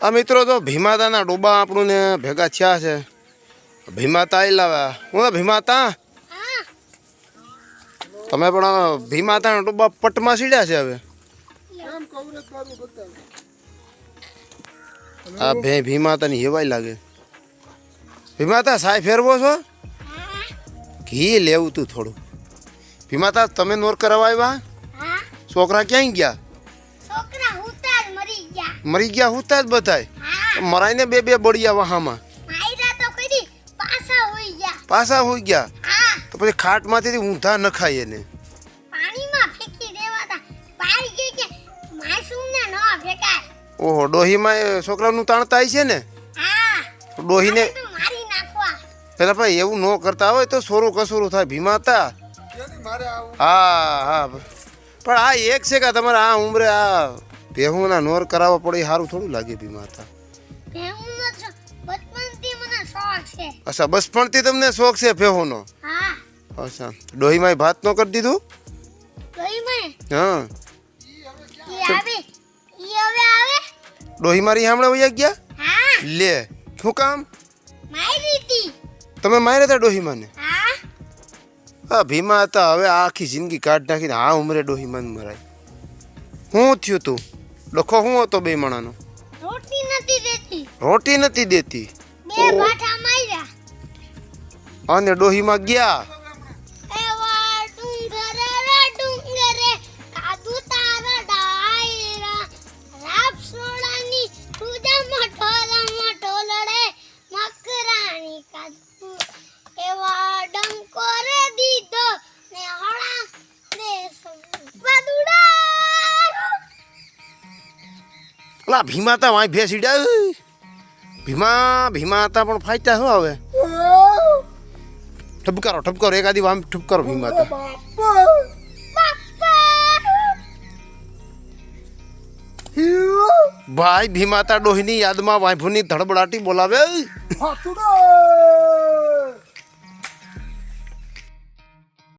આ મિત્રો તો ભીમાતાના ડોબા આપણું ભેગા થયા છે. ભીમાતા એ લાવ્યા હું તો ભીમાતા? તમે પણ ભીમાતાના ડોબા પટમાં સીડ્યા છે હવે? આ ભે ભીમાતાની હેવાય લાગે. ભીમાતા સાય ફેરવો છો? ઘી લેવું તું થોડું ભીમાતા તમે નોર કરવા આવ્યા? છોકરા ક્યાંય ગયા? મરી ગયા હુતા જ બધાય. મરાઈને બે બે બળિયા વહામાં. પાસા પાછા હોઈ ગયા. પાછા હોઈ ગયા? હા. તો પછી ખાટમાંથી ઊંધા ન ખાય એને. પાણીમાં ફેંકી દેવાતા બહાર ગઈ કે માસૂમને ન ફેંકાય. ઓહો ડોહીમાં એ છોકરાનું તાણતા છે ને? ડોહીને પેલા ભાઈ એવું ન કરતા હોય તો સોરું કસોરું થાય ભીમાતા હા હા. પણ આ એક છે કે તમારે આ ઉમરે આ ભેહુના નોર કરાવવા પડે એ સારું થોડું લાગે ભીમાતા ભેહુંનો છો બચપનથી મને શોખ છે. અચ્છા બચપણથી તમને શોખ છે ભેહુનો? હા. અચ્છા ડોહીમાં ભાત ન કરી દીધું? ગઈ મેં હા. ઈ આવે ઈ હવે આવે? ડોહી મારી સાંભળે વયા ગયા? હા. લે શું કામ? મારી હતી તમે માર્યા હતા ડોહીમાને? હા. હા ભીમા હતા હવે આખી જિંદગી કાઢ નાખીને આ ઉંમરે ડોહીમાન મરાય. શું થયું તું? ડખો શું હતો બે માણાનો? રોટી નથી દેતી. રોટી નથી દેતી? બે ભાઠા માર્યા. અને ડોહીમાં ગયા? ઓલા ભીમા હતા વાંય ભેસીડ્યા ભીમા ભીમા હતા પણ ફાયતા શું હવે ઠપકારો ઠપકારો એકાદી વામ ઠપકારો ભીમા હતા ભાઈ, ભીમાતા ડોહીની યાદમાં વાંભુની ધડબડાટી બોલાવે